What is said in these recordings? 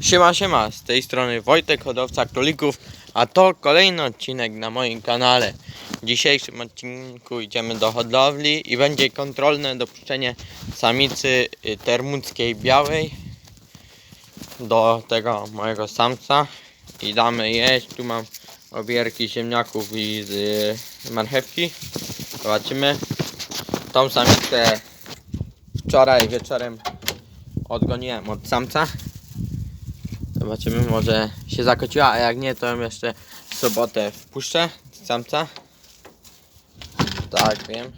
Siema, siema, z tej strony Wojtek, hodowca królików, a to kolejny odcinek na moim kanale. W dzisiejszym odcinku idziemy do hodowli i będzie kontrolne dopuszczenie samicy y, termuckiej białej do tego mojego samca i damy jeść. Tu mam obierki ziemniaków i z y, marchewki. Zobaczymy. Tą samicę wczoraj wieczorem odgoniłem od samca. Zobaczymy, może się zakociła, a jak nie, to ją jeszcze w sobotę wpuszczę samca. Tak, wiem.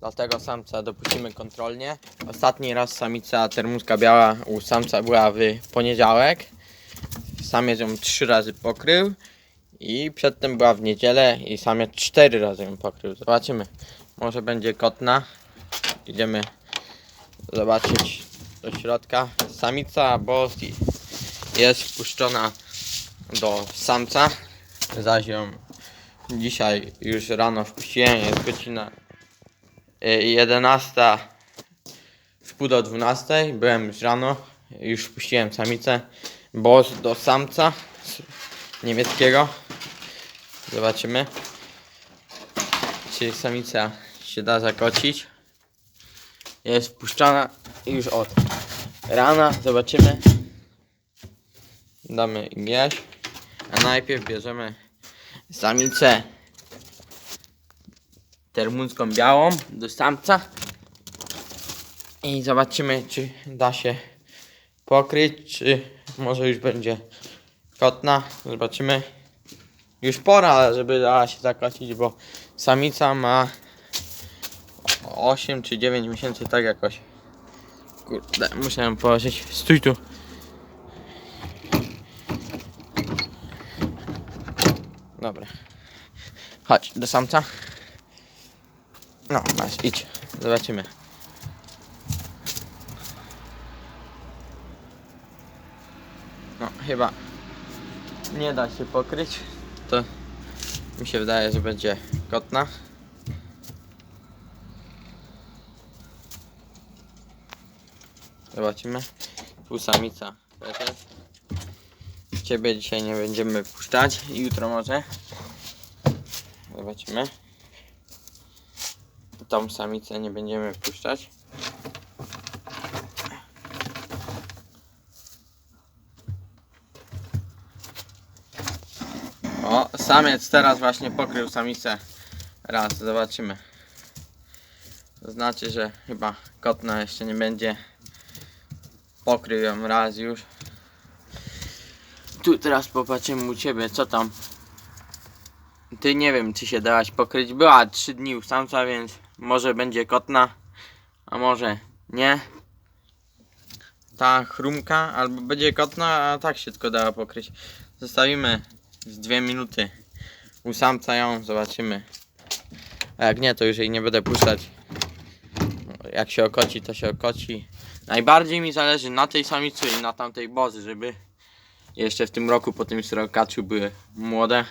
Dlatego samca dopuścimy kontrolnie. Ostatni raz samica termuska biała u samca była w poniedziałek. Samiec ją trzy razy pokrył. I przedtem była w niedzielę i samiec cztery razy ją pokrył. Zobaczymy. Może będzie kotna. Idziemy zobaczyć do środka. Samica Bosti jest wpuszczona do samca. Zaś ją dzisiaj już rano wpuściłem. Jest godzina y, 11 w pół do 12. Byłem już rano. Już wpuściłem samicę. Boss do samca niemieckiego. Zobaczymy. Czy samica się da zakocić. Jest wpuszczona już od rana. Zobaczymy. Damy jeść. A najpierw bierzemy samicę termuncką białą do samca. I zobaczymy, czy da się pokryć, czy może już będzie kotna. Zobaczymy. Już pora, żeby dała się zakocić, bo samica ma 8 czy 9 miesięcy, tak jakoś. Kurde, musiałem położyć. Stój tu. Dobra. Chodź do samca. No, masz, idź. Zobaczymy. No, chyba nie da się pokryć. To mi się wydaje, że będzie kotna. Zobaczymy. Tu samica. Ciebie dzisiaj nie będziemy puszczać. Jutro może. Zobaczymy. Tą samicę nie będziemy puszczać. O, samiec teraz właśnie pokrył samicę. Raz, zobaczymy. Znaczy, że chyba kotna jeszcze nie będzie. Pokrył ją raz już. Tu teraz popatrzymy u ciebie, co tam. Ty nie wiem, czy się dałaś pokryć. Była 3 dni u samca, więc może będzie kotna, a może nie. Ta chrumka albo będzie kotna, a tak się tylko dała pokryć. Zostawimy z 2 minuty u samca ją, zobaczymy. A jak nie, to już jej nie będę puszczać. Jak się okoci, to się okoci. Najbardziej mi zależy na tej samicy i na tamtej bozy, żeby jeszcze w tym roku po tym srokaczu były młode.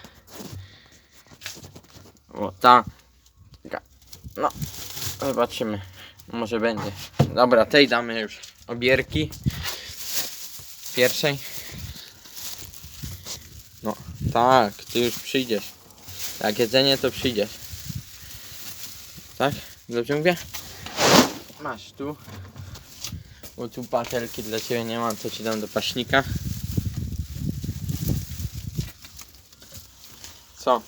O, ta. No, zobaczymy. Może będzie. Dobra, tej damy już obierki. Pierwszej. No, tak, ty już przyjdziesz. Jak jedzenie, to przyjdziesz. Tak? Dobrze mówię? Masz tu. Bo tu patelki dla ciebie nie mam, to ci dam do paśnika. Co?